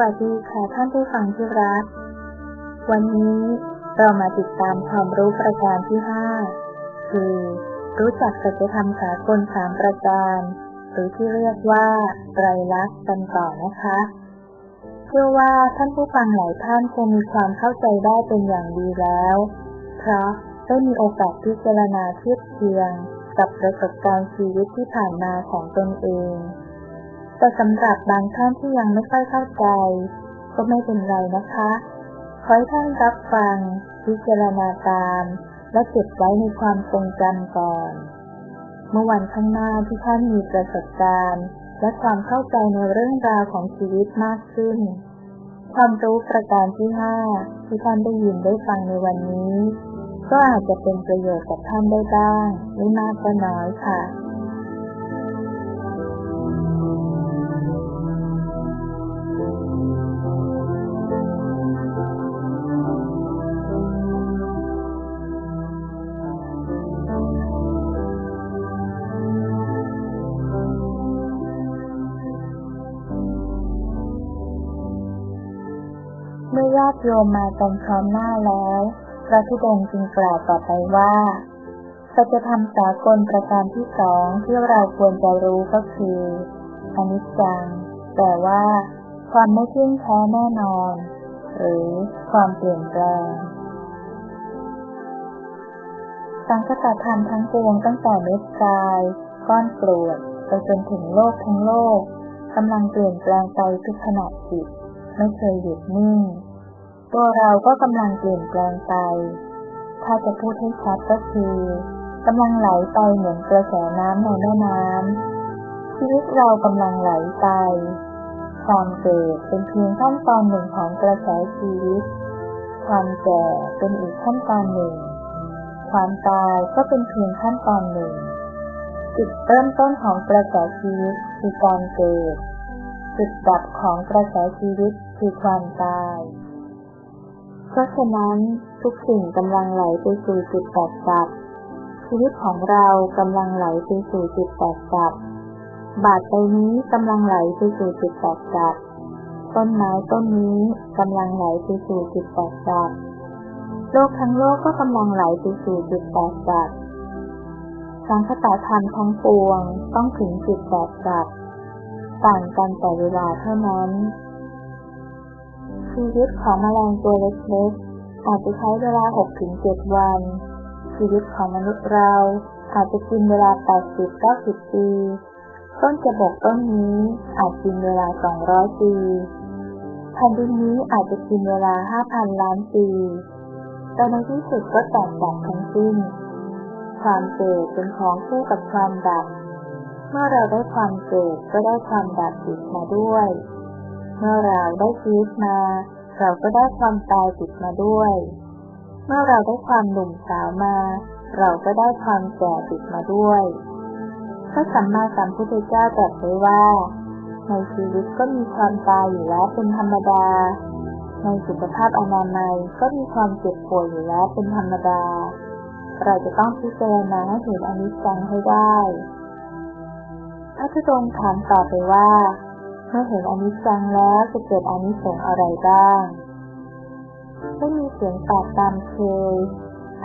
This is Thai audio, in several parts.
สวัสดีค่ะท่านผู้ฟังที่รัก วันนี้เรามาติดตามความรู้ประการที่ห้าคือ รู้จักสัจธรรมสากลสามประการ หรือที่เรียกว่าไตรลักษณ์กันต่อนะคะ เชื่อว่าท่านผู้ฟังหลายท่านคงมีความเข้าใจได้เป็นอย่างดีแล้ว เพราะได้มีโอกาสพิจารณาเทียบเทียง กับประสบการณ์ชีวิตที่ผ่านมาของตนเอง แต่สำหรับบางท่านที่ยังไม่ค่อยเข้าใจ ก็ไม่เป็นไรนะคะ ขอให้ท่านรับฟัง พิจารณาตาม และเก็บไว้ในความทรงจำก่อน เมื่อวันข้างหน้าที่ท่านมีประสบการณ์ และความเข้าใจในเรื่องราวของชีวิตมากขึ้น ความรู้ประการที่ห้าที่ท่านได้ยินได้ฟังในวันนี้ ก็อาจจะเป็นประโยชน์กับท่านได้บ้างไม่มากก็น้อยค่ะ ติโยมมากันพร้อมหน้าแล้ว พระธุดงค์จึงกล่าวต่อไปว่าสัจธรรมสากลประการที่สองที่เราควรจะรู้ก็คืออนิจจังแปลว่าความไม่เที่ยงแท้แน่นอน หรือความเปลี่ยนแปลง สังคตธรรมทั้งปวงตั้งแต่เม็ดทราย ก้อนกรวดไปจนถึงโลกทั้งโลกกำลังเปลี่ยนแปลงไปทุกขณะจิต ไม่เคยหยุดนิ่ง ตัวเราก็กำลังเปลี่ยนแปลงไป ถ้าจะพูดให้ชัดก็คือกำลังไหลไปเหมือนกระแสน้ำในแม่น้ำชีวิตเรากำลังไหลไปความเกิดเป็นเพียงขั้นตอนหนึ่งของกระแสชีวิต ความแก่เป็นอีกขั้นตอนหนึ่ง ความตายก็เป็นเพียงขั้นตอนหนึ่ง จุดเริ่มต้นของกระแสชีวิตคือการเกิด จุดดับของกระแสชีวิตคือความตาย ราะฉะนั้นทุกสิ่งกำลังไหลไปสู่จุดแตกดับ ชีวิตของเรากำลังไหลไปสู่จุดแตกดับบาดใบนี้กำลังไหลไปสู่จุดแตกดับ ต้นไม้ต้นนี้กำลังไหลไปสู่จุดแตกดับ โลกทั้งโลกก็กำลังไหลไปสู่จุดแตกดับ สังคตธรรมทั้งปวงต้องถึงจุดแตกดับ ต่างกันแต่เวลาเท่านั้น ชีวิตของแมลงตัวเล็กๆ อาจจะใช้เวลา 6-7 วัน ชีวิตของมนุษย์เราอาจจะกินเวลา 80-90 ปี ต้นจะบกต้นนี้อาจกินเวลา 200 ปีแผ่นดินนี้อาจจะกินเวลา 5,000 ล้านปี แต่ในที่สุดก็แตกต่างทั้งสิ้น ความเกิดเป็นของคู่กับความดับ เมื่อเราได้ความเกิดก็ได้ความดับติดมาด้วย เมื่อเราได้ชีวิตมา เราก็ได้ความตายติดมาด้วย เมื่อเราได้ความหนุ่มสาวมา เราก็ได้ความแก่ติดมาด้วยพระสัมมาสัมพุทธเจ้าตรัสไว้ว่า ในชีวิตก็มีความตายอยู่แล้วเป็นธรรมดา ในสุขภาพอนามัยก็มีความเจ็บป่วยอยู่แล้วเป็นธรรมดา เราจะต้องพิจารณาให้เห็นอนิจจังให้ได้พระธุดงค์ถามต่อไปว่า เมื่อเห็นอนิจจังแล้วจะเกิดอนิสงส์อะไรบ้างไม่มีเสียงตอบตามเคย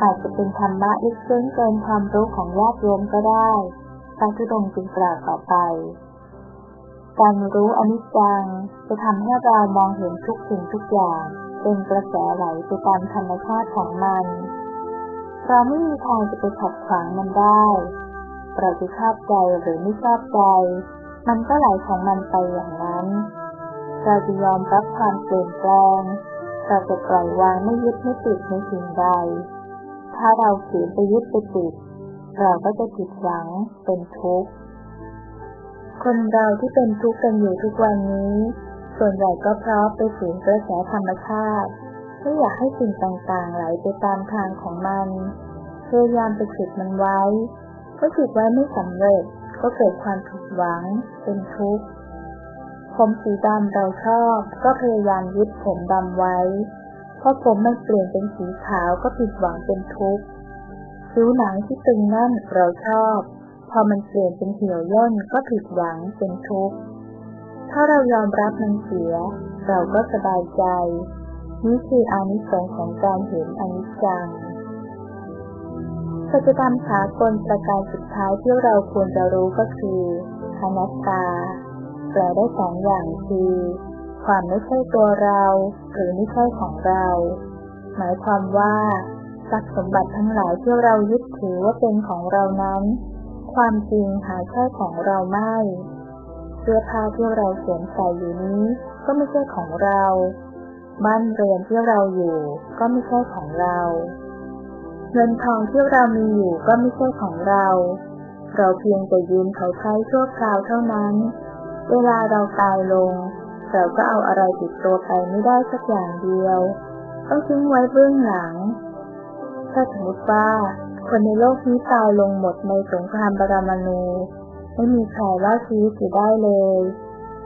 อาจจะเป็นธรรมะลึกซึ้งเกินความรู้ของญาติโยมก็ได้พระธุดงจึงกล่าวต่อไป การรู้อนิจจังจะทำให้เรามองเห็นทุกสิ่งทุกอย่าง เป็นกระแสไหลไปตามธรรมชาติของมัน เราไม่มีทางจะไปขัดขวางมันได้ เราจะชอบใจหรือไม่ชอบใจ มันก็ไหลของมันไปอย่างนั้น เราจะยอมรับความเปลี่ยนแปลง เราจะปล่อยวางไม่ยึดไม่ติดในสิ่งใด ถ้าเราขืนไปยึดไปติด เราก็จะผิดหวังเป็นทุกข์ คนเราที่เป็นทุกข์กันอยู่ทุกวันนี้ ส่วนใหญ่ก็เพราะไปฝืนกระแสธรรมชาติไม่อยากให้สิ่งต่างๆ ไหลไปตามทางของมัน พยายามไปฉุดมันไว้ ก็คิดไว่าไม่สำเร็จ ก็เกิดความผิดหวัง เป็นทุกข์ ผมสีดำเราชอบ ก็พยายามยึดผมดำไว้ พอผมมันเปลี่ยนเป็นสีขาวก็ผิดหวังเป็นทุกข์ผิวหนังที่ตึงนั่นเราชอบ พอมันเปลี่ยนเป็นเหี่ยวย่นก็ผิดหวังเป็นทุกข์ ถ้าเรายอมรับมันเสีย เราก็สบายใจ นี่คืออานิสงส์ของการเห็นอนิจจัง กิจกรรมสากลประการสุดท้ายที่เราควรจะรู้ก็คืออนัตตา แปลได้สองอย่างคือ ความไม่ใช่ตัวเรา หรือไม่ใช่ของเรา หมายความว่าทรัพย์สมบัติทั้งหลายที่เรายึดถือว่าเป็นของเรานั้น ความจริงหาใช่ของเราไม่เสื้อผ้าที่เราสวมใส่อยู่นี้ ก็ไม่ใช่ของเรา บ้านเรือนที่เราอยู่ ก็ไม่ใช่ของเรา เงินทองที่เรามีอยู่ก็ไม่ใช่ของเรา เราเพียงแต่ยืมเขาใช้ชั่วคราวเท่านั้น เวลาเราตายลง เราก็เอาอะไรติดตัวไปไม่ได้สักอย่างเดียวต้องทิ้งไว้เบื้องหลัง ถ้าสมมติว่าคนในโลกนี้ตายลงหมดในสงครามปรมาณูไม่มีใครรอดชีวิตอยู่ได้เลย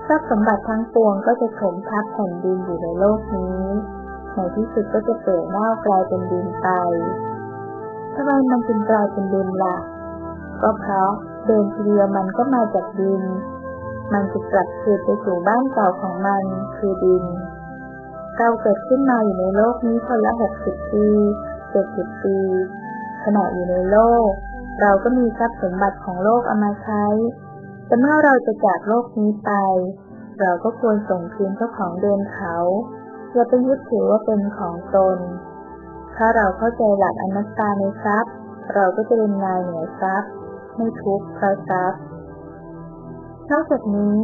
ทรัพย์สมบัติทั้งปวงก็จะถมทับแผ่นดินอยู่ในโลกนี้ในที่สุดก็จะเปิดเน่ากลายเป็นดินไป ทำไมมันจึงกลายเป็นดินละ่ะ ก็เพราะเดิมทีเดียวมันก็มาจากดิน มันจะกลับคืนไปสู่บ้านเก่าของมันคือดิน เราเกิดขึ้นมาอยู่ในโลกนี้คนละหกสิบปีเจ็ดสิบปี ขณะอยู่ในโลก เราก็มีทรัพย์สมบัติของโลกเอามาใช้ แต่เมื่อเราจะจากโลกนี้ไป เราก็ควรส่งคืนเจ้าของเดินเขาอย่าไปยึดถือว่าเป็นของตน ถ้าเราเข้าใจหลักอนัตตาในทรัพย์ เราก็จะเป็นนายเหนือทรัพย์ ไม่ทุกข์เพราะทรัพย์ นอกจากนี้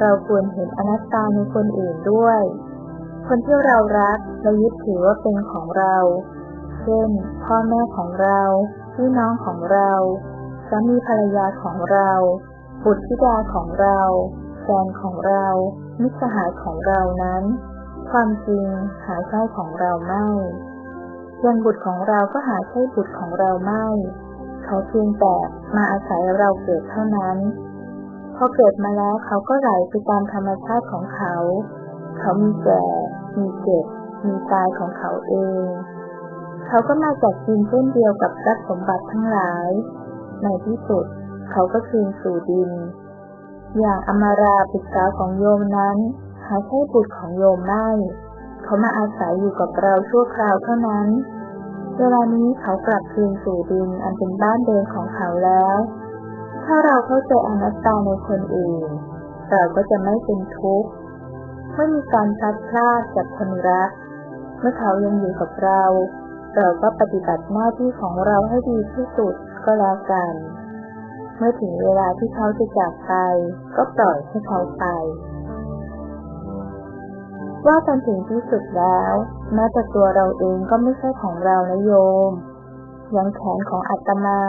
เราควรเห็นอนัตตาในคนอื่นด้วย คนที่เรารักและยึดถือว่าเป็นของเรา เช่น พ่อแม่ของเรา พี่น้องของเราสามีภรรยาของเรา บุตรธิดาของเรา แฟนของเรา มิตรสหายของเรานั้น ความจริงหาใช่ของเราไม่ ยังบุตรของเราก็หาใช่บุตรของเราไม่ เขาเพียงแต่มาอาศัยเราเกิดเท่านั้น พอเกิดมาแล้วเขาก็ไหลไปตามธรรมชาติของเขา เขามีแก่ มีเจ็บ มีตายของเขาเอง เขาก็มาจากดินเช่นเดียวกับทรัพย์สมบัติทั้งหลาย ในที่สุดเขาก็คืนสู่ดิน อย่างอมาราปิสาของโยมนั้น หาใช่บุตรของโยมไม่ เขามาอาศัยอยู่กับเราชั่วคราวเท่านั้น เวลานี้เขากลับคืนสู่ดินอันเป็นบ้านเดิมของเขาแล้ว ถ้าเราเข้าใจอนัตตาในคนอื่น เราก็จะไม่เป็นทุกข์ไม่มีการพลัดพรากจากคนรัก เมื่อเขายังอยู่กับเรา เราก็ปฏิบัติหน้าที่ของเราให้ดีที่สุดก็แล้วกัน เมื่อถึงเวลาที่เขาจะจากไป ก็ปล่อยให้เขาไป ว่ากันถึงที่สุดแล้วแม้แต่ตัวเราเองก็ไม่ใช่ของเรานะโยม ยังแขนของอาตมา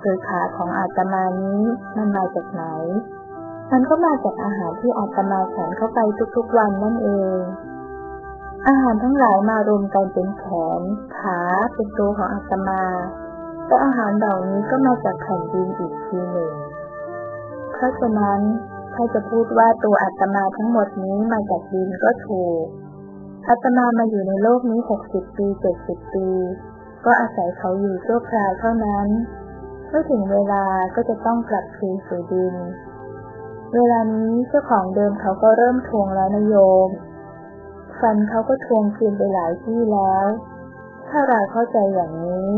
หรือขาของอาตมานี้มันมาจากไหน มันก็มาจากอาหารที่อาตมาแขนเข้าไปทุกๆวันนั่นเอง อาหารทั้งหลายมารวมกันเป็นแขน ขาเป็นตัวของอาตมาแต่อาหารเหล่านี้ก็มาจากแผ่นดินอีกทีหนึ่ง เพราะฉะนั้น ถ้าจะพูดว่าตัวอาตมาทั้งหมดนี้มาจากดินก็ถูก อาตมามาอยู่ในโลกนี้หกสิบปีเจ็ดสิบปี ก็อาศัยเขาอยู่ชั่วคราวเท่านั้น เมื่อถึงเวลาก็จะต้องกลับคืนสู่ดิน เวลานี้เจ้าของเดิมเขาก็เริ่มทวงแล้วนโยม ฟันเขาก็ทวงคืนไปหลายที่แล้ว ถ้าเราเข้าใจอย่างนี้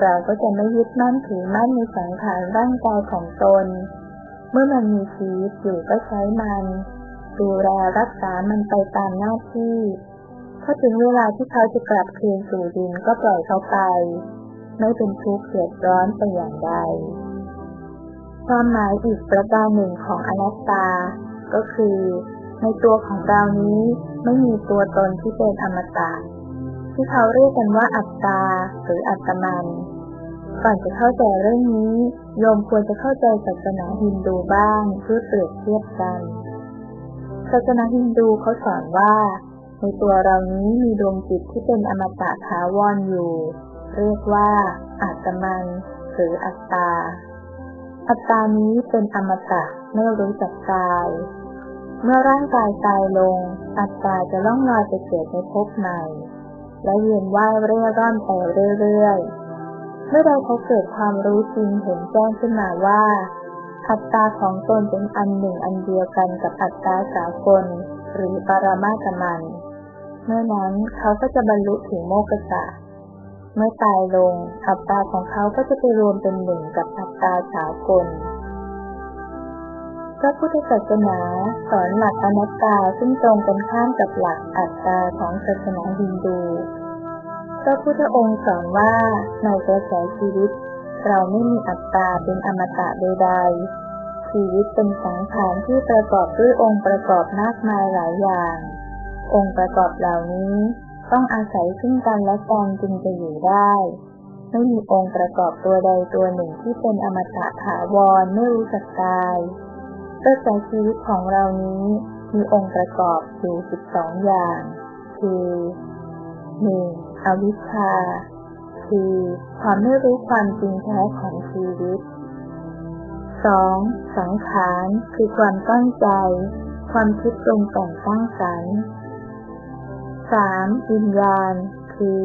เราก็จะไม่ยึดมั่นถือมั่นในสังขารร่างกายของตน เมื่อมันมีชีวิตอยู่ก็ใช้มัน ดูแลรักษามันไปตามหน้าที่พอถึงเวลาที่เขาจะกลับคืนสู่ดินก็ปล่อยเขาไป ไม่เป็นทุกข์เดือดร้อนไปอย่างใด ความหมายอีกประการหนึ่งของอนัตตา ก็คือ ในตัวของเรานี้ไม่มีตัวตนที่เป็นอมตะที่เขาเรียกกันว่าอัตตาหรืออัตมัน ก่อนจะเข้าใจเรื่องนี้ โยมควรจะเข้าใจศาสนาฮินดูบ้างเพื่อเปรียบเทียบกัน ศาสนาฮินดูเขาสอนว่า ในตัวเรานี้มีดวงจิตที่เป็นอมตะถาวรอยู่ เรียกว่าอัตมันหรืออัตตา อัตตานี้เป็นอมตะไม่รู้จักตาย เมื่อร่างกายตายลง อัตตาจะล่องลอยไปเกิดในภพใหม่ และเวียนว่ายเร่ร่อนไปเรื่อยๆ เมื่อเราเขาเกิดความรู้จริงเห็นแจ้งขึ้นมาว่า อัตตาของตนเป็นอันหนึ่งอันเดียวกันกับอัตตาสากล หรือปรมาตมัน เมื่อนั้นเขาก็จะบรรลุถึงโมกษะเมื่อตายลง อัตตาของเขาก็จะไปรวมเป็นหนึ่งกับอัตตาสากลพระพุทธศาสนาสอนหลักอนัตตาซึ่งตรงกันข้ามกับหลักอัตตาของศาสนาฮินดู พระพุทธองค์สอนว่าในกระแสชีวิต เราไม่มีอัตตาเป็นอมตะใดๆ ชีวิตเป็นสังขารที่ประกอบด้วยองค์ประกอบมากมายหลายอย่าง องค์ประกอบเหล่านี้ต้องอาศัยซึ่งกันและกันจึงจะอยู่ได้ ไม่มีองค์ประกอบตัวใดตัวหนึ่งที่เป็นอมตะถาวรไม่รู้จักตายกระแสชีวิตของเรานี้มีองค์ประกอบอยู่สิบสองอย่าง คือหนึ่ง อวิชชา คือความไม่รู้ความจริงแท้ของชีวิตสองสังขารคือความตั้งใจ ความคิดปรุงแต่งสร้างสรรค์สามวิญญาณ คือ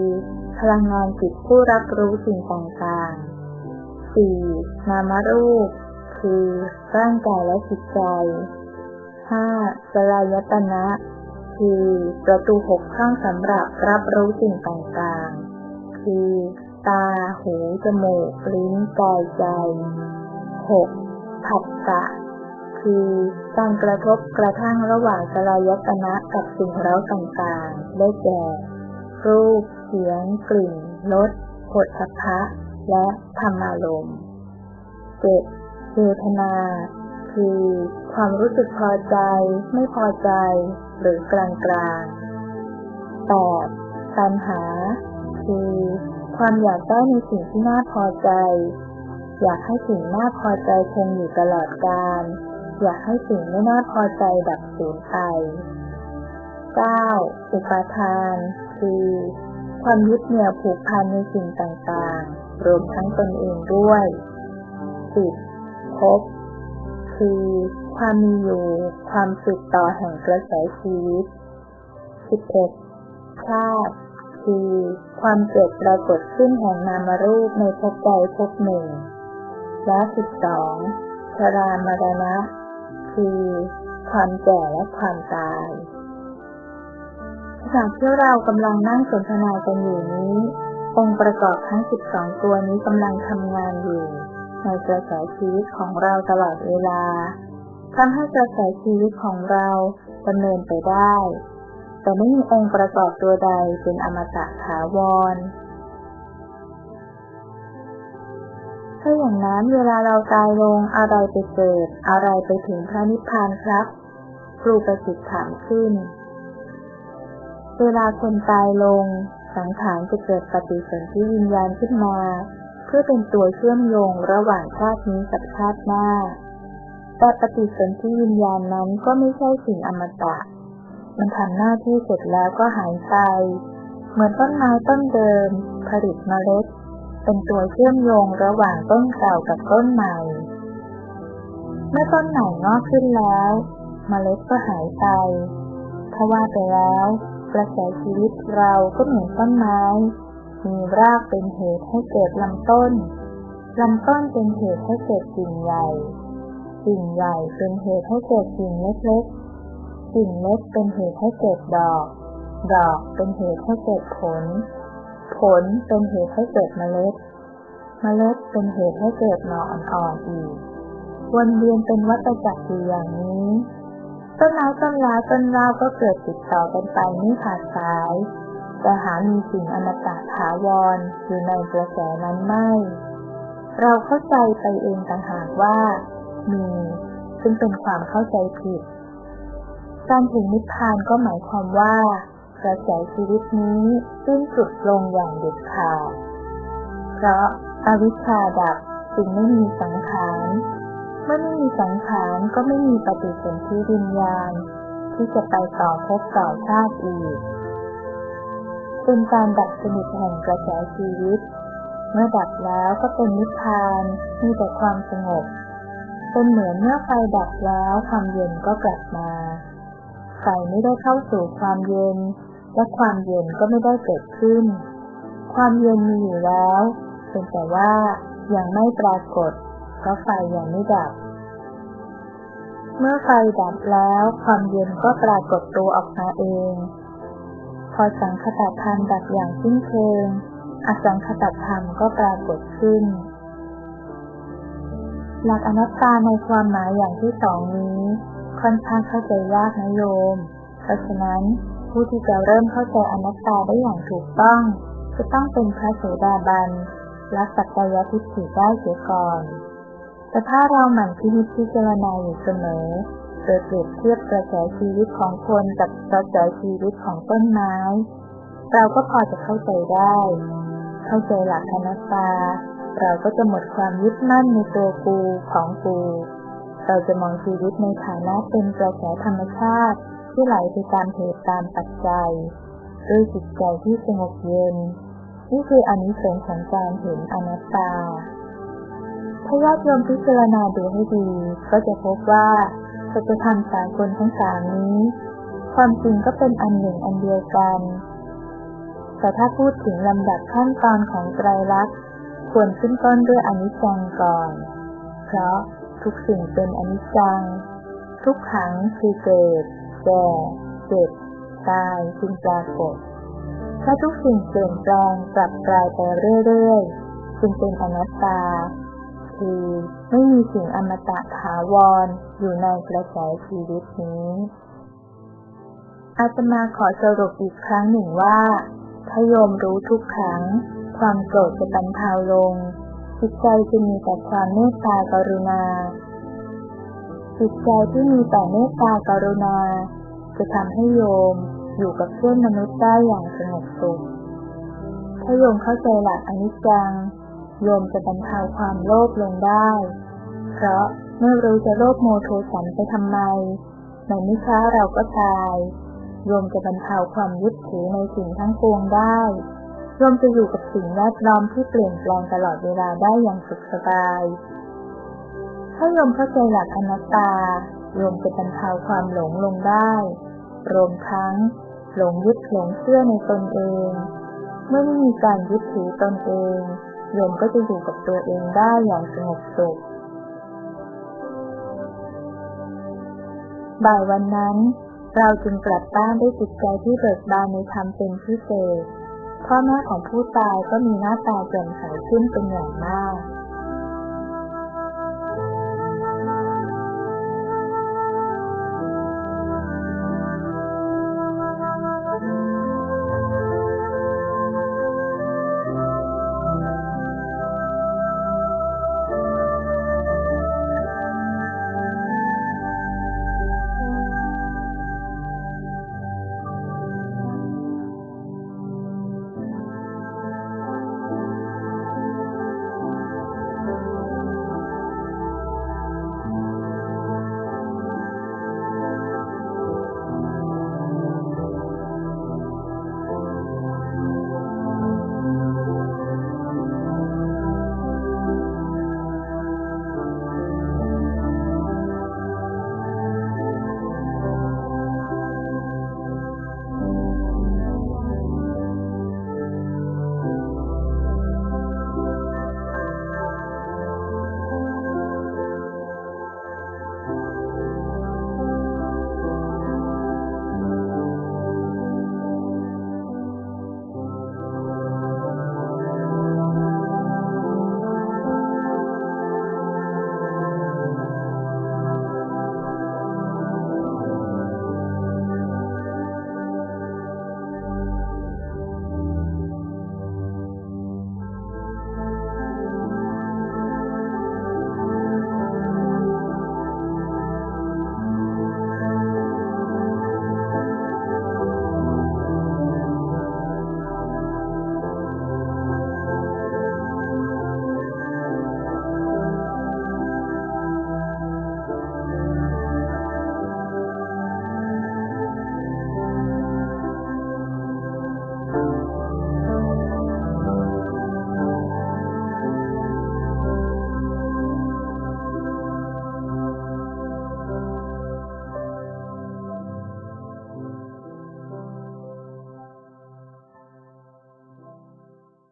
พลังงานจิตผู้รับรู้สิ่งต่างๆสี่นามรูป คือร่างกายและจิตใจห้าสลายตนะ คือ ประตูหกช่องสำหรับรับรู้สิ่งต่างๆ คือ ตา หู จมูก ลิ้น กาย ใจหกผัสสะ คือการกระทบกระทั่งระหว่างสลายตนะกับสิ่งเร้าต่างๆ ได้แก่ รูป เสียง กลิ่น รสผลสัพะและธรรมารมณ์เจ็ดเวทนา คือ ความรู้สึกพอใจ ไม่พอใจ หรือกลางกลางแปดตัณหา คือ ความอยากได้ในสิ่งที่น่าพอใจ อยากให้สิ่งน่าพอใจคงอยู่ตลอดกาลอยากให้สิ่งไม่น่าพอใจดับสูญไป 9. อุปาทาน คือ ความยึดเหนี่ยวผูกพันในสิ่งต่างๆ รวมทั้งตนเองด้วย 10. ภพ คือ ความมีอยู่ ความสืบต่อแห่งกระแสชีวิต 11. ชาติ คือ ความเกิดปรากฏขึ้นแห่งนามรูปในภพใดภพหนึ่ง และ 12. ชรามรณะ คือ ความแก่และความตายขณะที่เรากำลังนั่งสนทนากันอยู่นี้ องค์ประกอบทั้ง 12 ตัวนี้กำลังทำงานอยู่ ในกระแสชีวิตของเราตลอดเวลาทำให้กระแสชีวิตของเราดำเนินไปได้ แต่ไม่มีองค์ประกอบตัวใดเป็นอมตะถาวร ถ้าอย่างนั้นเวลาเราตายลงอะไรไปเกิด อะไรไปถึงพระนิพพานครับ ครูประสิทธิ์ถามขึ้น เวลาคนตายลง สังขารจะเกิดปฏิสนธิวิญญาณขึ้นมา เพื่อเป็นตัวเชื่อมโยงระหว่างชาตินี้กับชาติหน้า แต่ปฏิสนธิวิญญาณนั้นก็ไม่ใช่สิ่งอมตะ มันทำหน้าที่เสร็จแล้วก็หายไป เหมือนต้นไม้ต้นเดิม ผลิตเมล็ด เป็นตัวเชื่อมโยงระหว่างต้นเก่ากับต้นใหม่ เมื่อต้นใหม่งอกขึ้นแล้วมเมล็ดก็หายไปถ้าว่าไปแล้วกระแสชีวิตเราก็เหมือนต้นไม้ มีรากเป็นเหตุให้เกิดลำต้น ลำต้นเป็นเหตุให้เกิดกิ่งใหญ่ กิ่งใหญ่เป็นเหตุให้เกิดกิ่งเล็กๆ กิ่งเล็กเป็นเหตุให้เกิดดอก ดอกเป็นเหตุให้เกิดผล ผลเป็นเหตุให้เกิดเมล็ด เมล็ดเป็นเหตุให้เกิดหน่ออ่อนๆอีก วนเวียนเป็นวัฏจักรอยู่อย่างนี้ ต้นไม้ต้นลาต้นราวก็เกิดติดต่อกันไปไม่ขาดสาย แต่หามีสิ่งอมตะถาวรอยู่ในกระแสนั้นไม่ เราเข้าใจไปเองต่างหากว่า มีซึ่งเป็นความเข้าใจผิด การถึงนิพพานก็หมายความว่ากระแสชีวิตนี้สิ้นสุดลงอย่างเด็ดขาด เพราะอาวิชชาดับจึงไม่มีสังขารเมื่อไม่มีสังขารก็ไม่มีปฏิสนธิวิญญาณ ที่จะไปต่อพบต่อชาติอีก เป็นการดับสนิทแห่งกระแสชีวิต เมื่อดับแล้วก็เป็นนิพพานมีแต่ความสงบ เป็นเหมือนเมื่อไฟดับแล้วความเย็นก็กลับมา ไฟไม่ได้เข้าสู่ความเย็น และความเย็นก็ไม่ได้เกิดขึ้น ความเย็นมีอยู่แล้วเป็นแต่ว่ายังไม่ปรากฏเพราะไฟยังไม่ดับเมื่อไฟดับแล้วความเย็นก็ปรากฏตัวออกมาเอง พอสังคตธรรมดับอย่างสิ้นเชิง อสังคตธรรมก็ปรากฏขึ้น หลักอนัตตาในความหมายอย่างที่สองนี้ ค่อนข้างเข้าใจยากนะโยม เพราะฉะนั้นผู้ที่จะเริ่มเข้าใจอนัตตาได้อย่างถูกต้อง จะต้องเป็นพระโสดาบันละสักกายทิฏฐิได้เสียก่อน แต่ถ้าเราหมั่นพิจิตรณาอยู่เสมอ โดยเปรียบเทียบกระแสชีวิตของคนกับกระแสชีวิตของต้นไม้ เราก็พอจะเข้าใจได้ เข้าใจหลักอนัตตา เราก็จะหมดความยึดมั่นในตัวกูของกูเราจะมองชีวิตในฐานะเป็นกระแสธรรมชาติที่ไหลไปตามเหตุตามปัจจัยด้วยจิตใจที่สงบเย็น นี่คืออนิสงส์ของการเห็นอนัตตาถ้าญาติโยมพิจารณาดูให้ดี ก็จะพบว่า สัจธรรมสากลทั้งสามนี้ ความจริงก็เป็นอันหนึ่งอันเดียวกัน แต่ถ้าพูดถึงลำดับขั้นตอนของไตรลักษณ์ควรขึ้นต้นด้วยอนิจจังก่อน เพราะทุกสิ่งเป็นอนิจจัง ทุกขังคือเกิด แก่เจ็บตายจึงปรากฏถ้าทุกสิ่งเปลี่ยนแปลงกลับกลายไปเรื่อยๆจึงเป็นอนัตตา คือ ไม่มีสิ่งอมตะถาวรอยู่ในกระแสชีวิตนี้ อาตมาขอสรุปอีกครั้งหนึ่งว่าถ้าโยมรู้ทุกครั้ง ความโกรธจะบรรเทาลง จิตใจจะมีแต่ความเมตตากรุณา จิตใจที่มีแต่เมตตากรุณา จะทำให้โยมอยู่กับเพื่อนมนุษย์ได้อย่างสงบสุข ถ้าโยมเข้าใจหลักอนิจจัง โยมจะบรรเทาความโลภลงได้ เพราะเมื่อรู้จะโลภโมโทสันไปทำไมในนิช้าเราก็ตายโยมจะบรรเทาความยึดถือในสิ่งทั้งปวงได้โยมจะอยู่กับสิ่งแวดล้อมที่เปลี่ยนแปลงตลอดเวลาได้อย่างสุขสบาย ถ้าโยมเข้าใจหลักอนัตตาโยมจะบรรเทาความหลงลงได้ รวมทั้งหลงยึดหลงเชื่อในตนเอง เมื่อไม่มีการยึดถือตนเองโยมก็จะอยู่กับตัวเองได้อย่างสงบสุข บ่ายวันนั้น เราจึงกลับบ้านด้วยจิตใจที่เบิกบานในธรรมเป็นพิเศษ พ่อแม่ของผู้ตายก็มีหน้าตาแจ่มใสขึ้นเป็นอย่างมาก